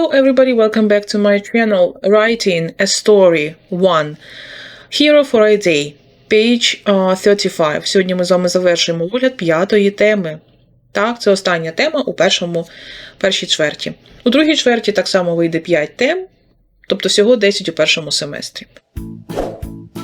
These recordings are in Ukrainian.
Hello, everybody, welcome back to my channel. Writing a story 1. Hero for a day. Page uh, 35. Сьогодні ми з вами завершуємо огляд п'ятої теми. Так, це остання тема у першому, першій чверті. У другій чверті так само вийде 5 тем, тобто всього 10 у першому семестрі.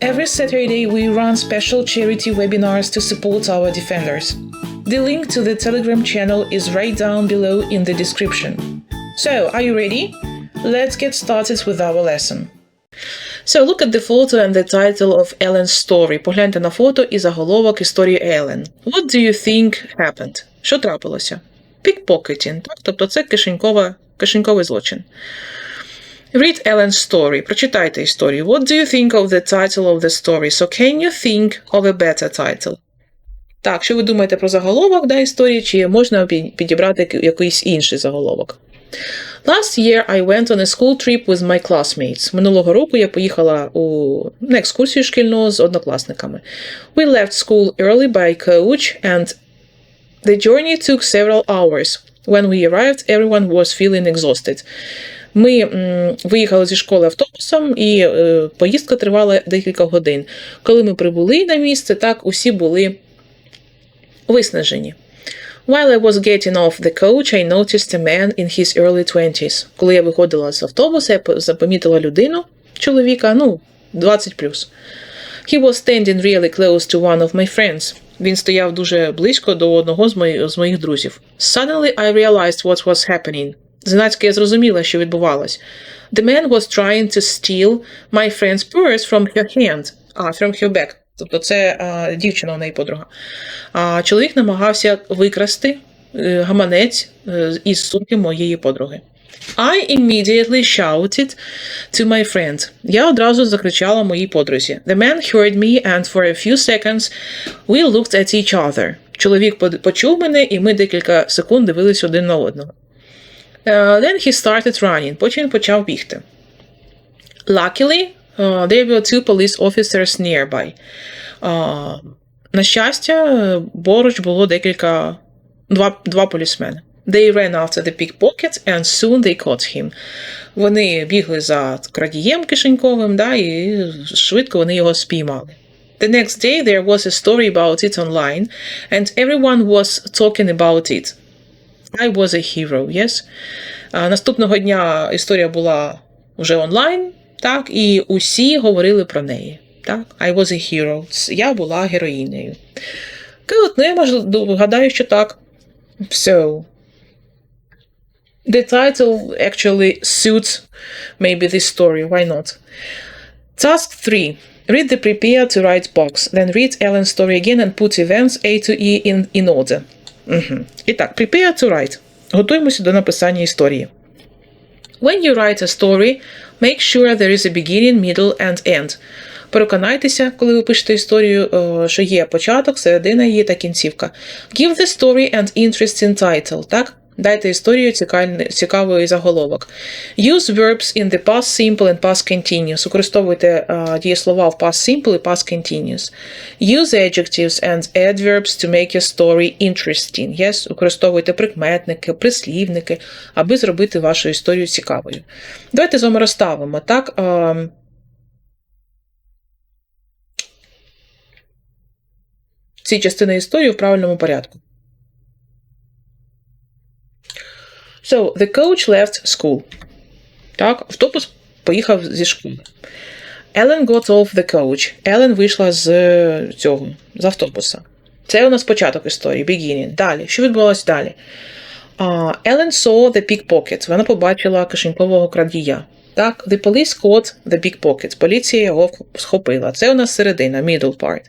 Every Saturday, we run special charity webinars to support our defenders. The link to the Telegram channel is right down below in the description. So, are you ready? Let's get started with our lesson. So, look at the photo and the title of Ellen's story. Погляньте на фото і заголовок історії Елен. What do you think happened? Що трапилося? Pickpocketing, так? Тобто це кишенькова, кишеньковий злочин. Read Ellen's story. Прочитайте історію. What do you think of the title of the story? So can you think of a better title? Так, що ви думаєте про заголовок да, історії, чи можна підібрати якийсь інший заголовок? Last year I went on a school trip with my classmates. Минулого року я поїхала у на екскурсію шкільну з однокласниками. We left school early by coach and the journey took several hours. When we arrived, everyone was feeling exhausted. Ми виїхали зі школи автобусом, і е, поїздка тривала декілька годин. Коли ми прибули на місце, так усі були виснажені. While I was getting off the coach, I noticed a man in his early 20s. Коли я виходила з автобуса, я по- запомітила людину, чоловіка, ну, 20 He was standing really close to one of my friends. Він стояв дуже близько до одного з моїх друзів. Suddenly I realized what was happening. Знацька я зрозуміла, що відбувалось. The man was trying to steal my friend's purse from her hand. А, from her back. Тобто це а, дівчина у неї подруга. А чоловік намагався викрасти е, гаманець е, із сумки моєї подруги. I immediately shouted to my friend. Я одразу закричала моїй подрузі. The man heard me and for a few seconds we looked at each other. Чоловік почув мене, і ми декілька секунд дивились один на одного. Uh, then he started running. Потім він почав бігти. Luckily, uh, there were two police officers nearby. Uh, на щастя, поруч було декілька два, два полісмени. They ran after the pickpocket and soon they caught him. Вони бігли за крадієм кишеньковим, да, і швидко вони його спіймали. The next day there was a story about it online, and everyone was talking about it. I was a hero, yes. А, наступного дня історія була вже онлайн, так, і усі говорили про неї. Так? I was a hero. Я була героїнею. Good, ну я можу, гадаю, що так. So, the title actually suits maybe this story. Why not? Task 3. Read the prepare to write box. Then read Ellen's story again and put events A to E in, in order. Угу. І так, prepare to write. Готуємося до написання історії. When you write a story, make sure there is a beginning, middle and end. Переконайтеся, коли ви пишете історію, е, що є початок, середина її та кінцівка. Give the story an interesting title, так? Дайте історію цікавий, заголовок. Use verbs in the past simple and past continuous. Використовуйте е, дієслова в past simple і past continuous. Use adjectives and adverbs to make your story interesting. Yes? Використовуйте прикметники, прислівники, аби зробити вашу історію цікавою. Давайте з вами розставимо, так? Ем, ці частини історії в правильному порядку. So, the coach left school. Так, автобус поїхав зі школи. Ellen got off the coach. Ellen вийшла з е, цього, з автобуса. Це у нас початок історії, beginning. Далі. Що відбулося далі? Uh, Ellen saw the pickpocket. Вона побачила кишенькового крадія. Так, the police caught the pickpocket. Поліція його схопила. Це у нас середина, middle part.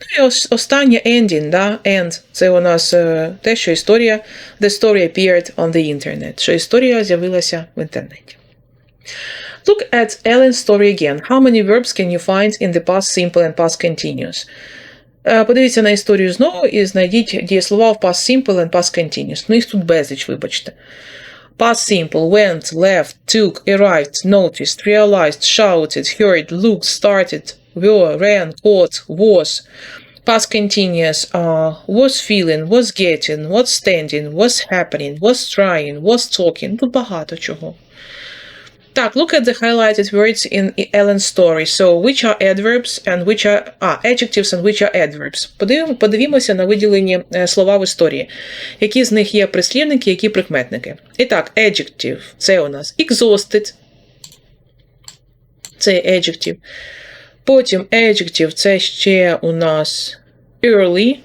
Ну і ос- останнє ending, да? end. Це у нас е, те, що історія, the story appeared on the internet, що історія з'явилася в інтернеті. Look at Ellen's story again. How many verbs can you find in the past simple and past continuous? Е, Подивіться на історію знову і знайдіть дієслова в past simple and past continuous. Ну, їх тут безліч, вибачте. Past simple went, left, took, arrived, noticed, realized, shouted, heard, looked, started, were, ran, caught, was. Past continuous uh, was feeling, was getting, was standing, was happening, was trying, was talking. Тут багато чого. Так, look at the highlighted words in Ellen's story. So, which are adverbs and which are ah, adjectives and which are adverbs. Подивимо, подивімося на виділені е, слова в історії. Які з них є прислівники, які прикметники. І так, adjective – це у нас exhausted. Це adjective. Потім adjective – це ще у нас early.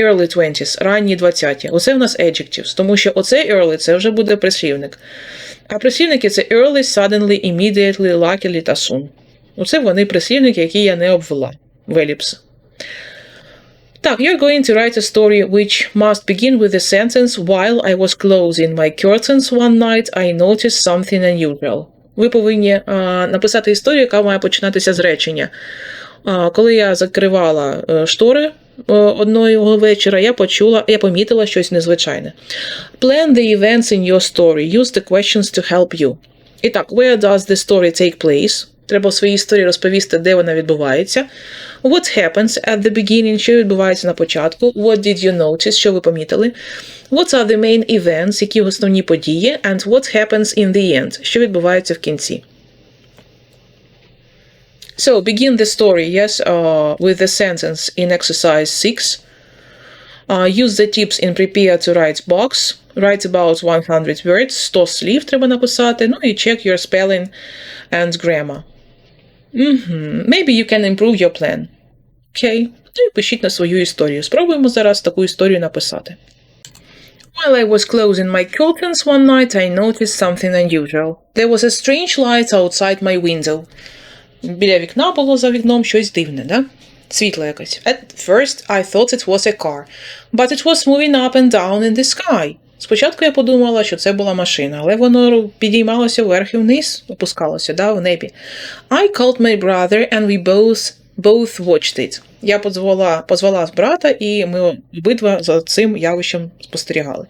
Early 20s, ранні 20-ті. Оце в нас adjectives, тому що оце early це вже буде прислівник. А прислівники це early, suddenly, immediately, luckily та soon. Оце вони прислівники, які я не обвела в еліпс. Так, you're going to write a story which must begin with the sentence While I was closing my curtains one night, I noticed something unusual. Ви повинні а, написати історію, яка має починатися з речення. А, коли я закривала е, штори е, одного вечора, я почула, я помітила щось незвичайне. Plan the events in your story. Use the questions to help you. І так, where does the story take place? Треба в своїй історії розповісти, де вона відбувається. What happens at the beginning, що відбувається на початку. What did you notice, що ви помітили. What are the main events, які основні події, and what happens in the end, що відбувається в кінці. So, begin the story, yes, uh, with the sentence in exercise 6. Uh, use the tips in prepare to write box. Write about 100 words, 100 слів треба написати, ну і check your spelling and grammar. Мгм. Maybe you can improve your plan. Окей. Ну і пишіть на свою історію. Спробуємо зараз таку історію написати. While I was closing my curtains one night, I noticed something unusual. There was a strange light outside my window. Біля вікна було за вікном щось дивне, да? Світло якось. At first I thought it was a car, but it was moving up and down in the sky. Спочатку я подумала, що це була машина, але воно підіймалося вверх і вниз, опускалося, да, в небі. I called my brother and we both, both watched it. Я позвала, позвала брата, і ми обидва за цим явищем спостерігали.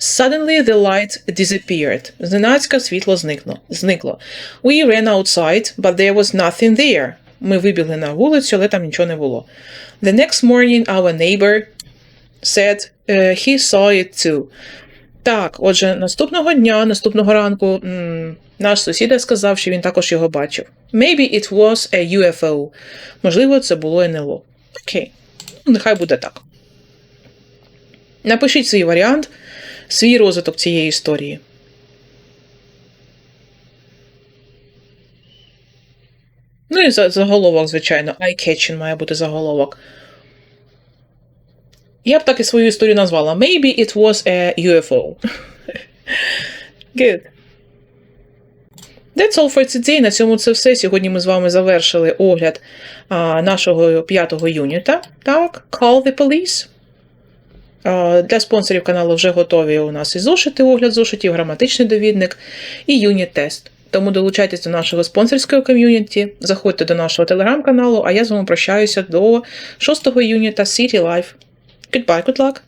Suddenly the light disappeared. Зненацька світло зникло. зникло. We ran outside, but there was nothing there. Ми вибігли на вулицю, але там нічого не було. The next morning our neighbor said uh, he saw it too. Так, отже, наступного дня, наступного ранку, наш сусід сказав, що він також його бачив. Maybe it was a UFO. Можливо, це було НЛО. Окей, нехай буде так. Напишіть свій варіант, свій розвиток цієї історії. Ну і заголовок, звичайно, eye-catching має бути заголовок. Я б так і свою історію назвала. Maybe it was a UFO. Good. That's all for today. На цьому це все. Сьогодні ми з вами завершили огляд а, нашого п'ятого юніта. Так, Call the Police. А, Для спонсорів каналу вже готові у нас і зошити, огляд зошитів, граматичний довідник і юніт-тест. Тому долучайтесь до нашого спонсорського ком'юніті, заходьте до нашого телеграм-каналу, а я з вами прощаюся до 6 юніта City Life. Goodbye, good luck!